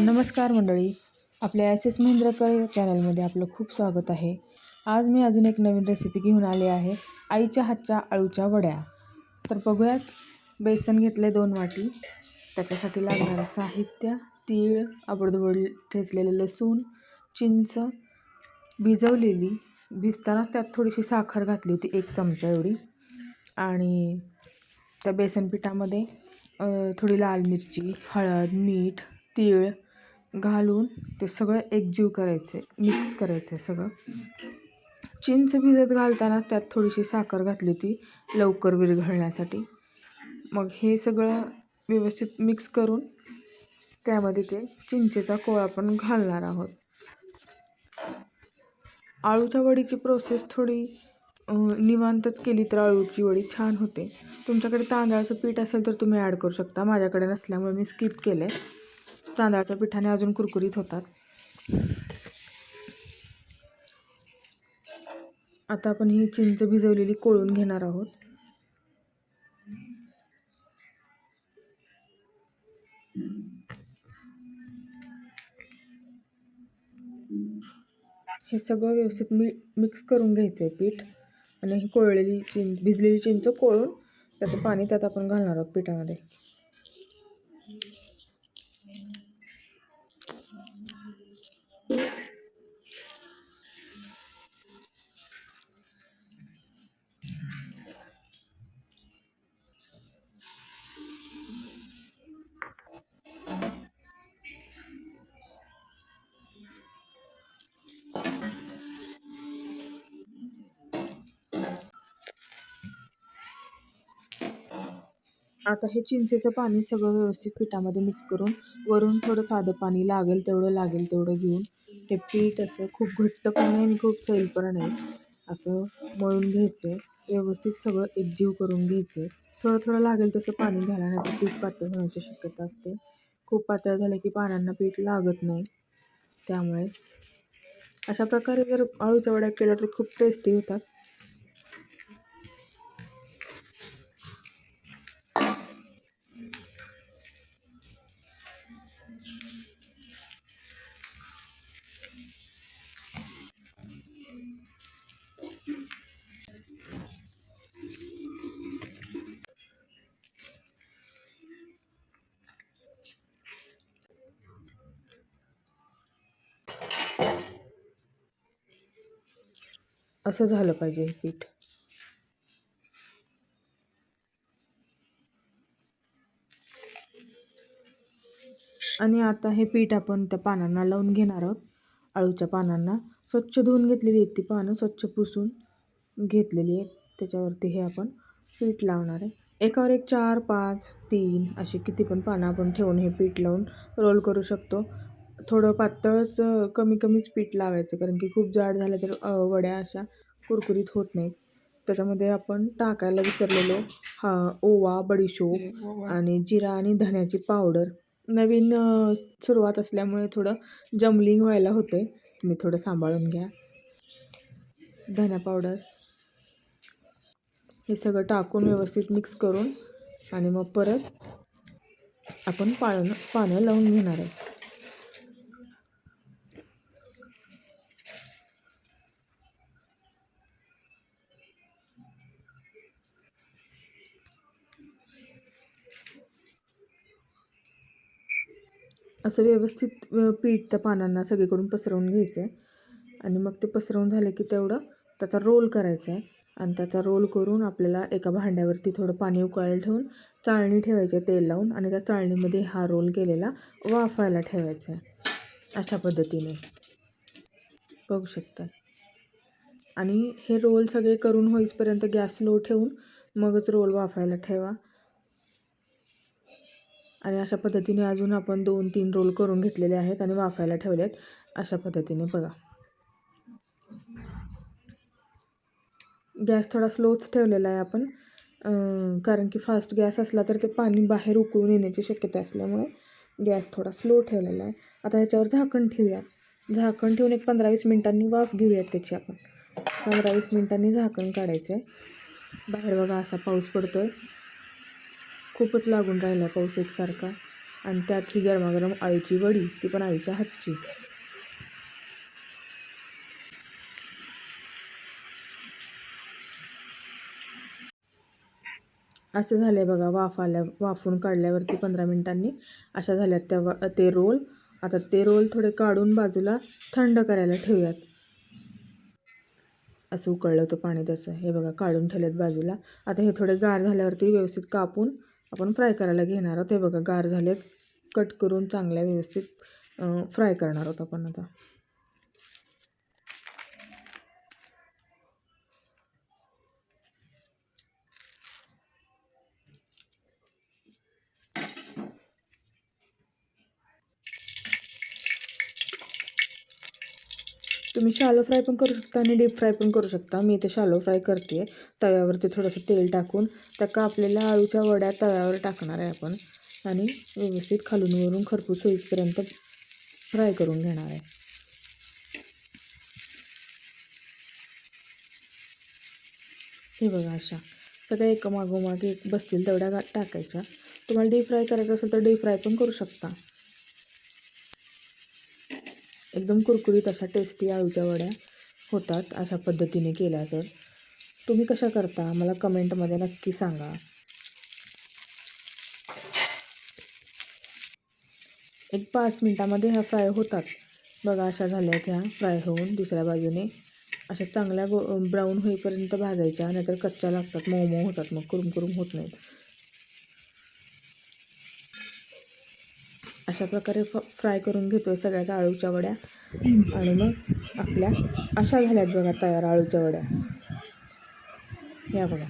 नमस्कार मंडळी. आपल्या एस एस महिंद्रकर चॅनलमध्ये आपलं खूप स्वागत आहे. आज मी अजून एक नवीन रेसिपी घेऊन आले आहे आईच्या हातच्या अळूच्या वड्या. तर बघूयात बेसन घेतले दोन वाटी. त्याच्यासाठी लागणारं साहित्य तीळ आबडधोबड ठेचलेलं लसूण चिंच भिजवलेली भिजताना त्यात थोडीशी साखर घातली होती एक चमचा एवढी. आणि त्या बेसन पिठामध्ये थोडी लाल मिरची हळद मीठ तीळ घालून ते सगळं एकजीव करायचे मिक्स करायचे सगळं. चिंच भिजत घालताना त्यात थोडीशी साखर घातली होती लवकर विरघळण्यासाठी मग हे सगळं व्यवस्थित मिक्स करून त्यामध्ये ते चिंचेचा कोळा आपण घालणार आहोत. आळूच्या वडीची प्रोसेस थोडी निवांतच केली तर आळूची वडी छान होते. तुमच्याकडे तांदळाचं पीठ असेल तर तुम्ही ॲड करू शकता. माझ्याकडे नसल्यामुळे मी स्किप केलं आहे तांदळाच्या पिठाने अजून कुरकुरीत होतात. आता आपण ही चिंच भिजवलेली कोळून घेणार आहोत. हे सगळं व्यवस्थित मी मिक्स करून घ्यायचं आहे पीठ. आणि ही कोळलेली चिंच भिजलेली चिंच कोळून त्याचं पाणी त्यात आपण घालणार आहोत पिठामध्ये. आता हे चिंचेचं पाणी सगळं व्यवस्थित पिठामध्ये मिक्स करून वरून थोडं साधं पाणी लागेल तेवढं लागेल तेवढं घेऊन. हे पीठ असं खूप घट्ट पण नाही आणि खूप सैल पण नाही असं मळून घ्यायचं व्यवस्थित सगळं एकजीव करून घ्यायचं थोडं थोडं लागेल तसं पाणी घाला नाही तर पीठ पातळ होण्याची शक्यता असते. खूप पातळ झालं की पानांना पीठ लागत नाही. त्यामुळे अशा प्रकारे जर आळूच्या वड्या केल्या तर खूप टेस्टी होतात. असं झालं पाहिजे हे पीठ. आणि आता हे पीठ आपण त्या पानांना लावून घेणार आहोत आळूच्या पानांना. स्वच्छ धुवून घेतलेली आहेत ती पानं स्वच्छ पुसून घेतलेली आहेत. त्याच्यावरती हे आपण पीठ लावणार आहे. एकावर एक चार पाच तीन असे किती पण पानं आपण ठेवून हे पीठ लावून रोल करू शकतो. थोडं पातळच कमी कमीच पीठ लावायचं कारण की खूप जाड झालं तर वड्या अशा कुरकुरीत होत नाहीत. त्याच्यामध्ये आपण टाकायला विसरलेलो हा ओवा बडीशोप आणि जिरा आणि धण्याची पावडर. नवीन सुरुवात असल्यामुळे थोडं जमलिंग व्हायला होते तुम्ही थोडं सांभाळून घ्या. धना पावडर. हे सगळं टाकून व्यवस्थित मिक्स करून आणि मग परत आपण पाळणं पानं लावून घेणार आहे असं व्यवस्थित पीठ त्या पानांना सगळीकडून पसरवून घ्यायचं आहे आणि मग ते पसरवून झालं की तेवढं त्याचा रोल करायचा आहे आणि त्याचा रोल करून आपल्याला एका भांड्यावरती थोडं पाणी उकळायला ठेवून चाळणी ठेवायची आहे तेल लावून आणि त्या चाळणीमध्ये हा रोल केलेला वाफायला ठेवायचा आहे अशा पद्धतीने. बघू शकता. आणि हे रोल सगळे करून होईपर्यंत गॅस लो ठेवून मगच रोल वाफायला ठेवा. आणि अशा पद्धतीने अजून आपण दोन तीन रोल करून घेतलेले आहेत आणि वाफायला ठेवले आहेत अशा पद्धतीने बघा. गॅस थोडा स्लोच ठेवलेला आहे आपण. कारण की फास्ट गॅस असला तर ते पाणी बाहेर उकळून येण्याची शक्यता असल्यामुळे गॅस थोडा स्लो ठेवलेला आहे. आता ह्याच्यावर झाकण ठेवूया. झाकण ठेवून एक पंधरा वीस मिनिटांनी वाफ घेऊयात त्याची आपण. पंधरा वीस मिनिटांनी झाकण काढायचं आहे बाहेर बघा असा पाऊस पडतो आहे खूपच लागून राहिला पाऊस एकसारखा आणि त्यात ही गरमागरम आळूची वडी ती पण आईच्या हातची. असं झालं आहे बघा वाफ आल्या वाफून काढल्यावरती पंधरा मिनिटांनी अशा झाल्यात त्या व ते रोल. आता ते रोल थोडे काढून बाजूला थंड करायला ठेवूयात. असं उकळलं होतं पाणी त्याचं. हे बघा काढून ठेवल्यात बाजूला. आता हे थोडे गार झाल्यावरती व्यवस्थित कापून आपण फ्राय करायला घेणार आहोत. हे बघा गार झालेत. कट करून चांगल्या व्यवस्थित फ्राय करणार आहोत आपण आता. तुम्ही शालो फ्राय पण करू शकता आणि डीप फ्राय पण करू शकता. मी इथे शालो फ्राय करते आहे तव्यावरती थोडंसं तेल टाकून त्या कापलेल्या आळूच्या वड्या तव्यावर टाकणार आहे आपण. आणि व्यवस्थित खालून वरून खरपूस होईपर्यंत फ्राय करून घेणार आहे. हे बघा अशा. सगळ्या एकामागोमाग एक बसतील तेवढ्या टाकायच्या. तुम्हाला डीप फ्राय करायचं असेल तर डीप फ्राय पण करू शकता. एकदम कुरकुरीत अशा टेस्टी आळूच्या वड्या होतात अशा पद्धतीने केल्या तर. तुम्ही कशा करता? मला कमेंटमध्ये नक्की सांगा. एक पाच मिनटामध्ये ह्या फ्राय होतात. बघा अशा झाल्या ह्या फ्राय होऊन दुसऱ्या बाजूने अशा चांगल्या ब्राऊन होईपर्यंत भाजायच्या नाहीतर कच्च्या लागतात मऊ मऊ होतात मग कुरुम कुरुम होत नाहीत. अशा प्रकारे फ फ्राय करून घेतो आहे सगळ्यात आळूच्या वड्या. आणि मग आपल्या अशा झाल्यात बघा तयार आळूच्या वड्या. या बघा.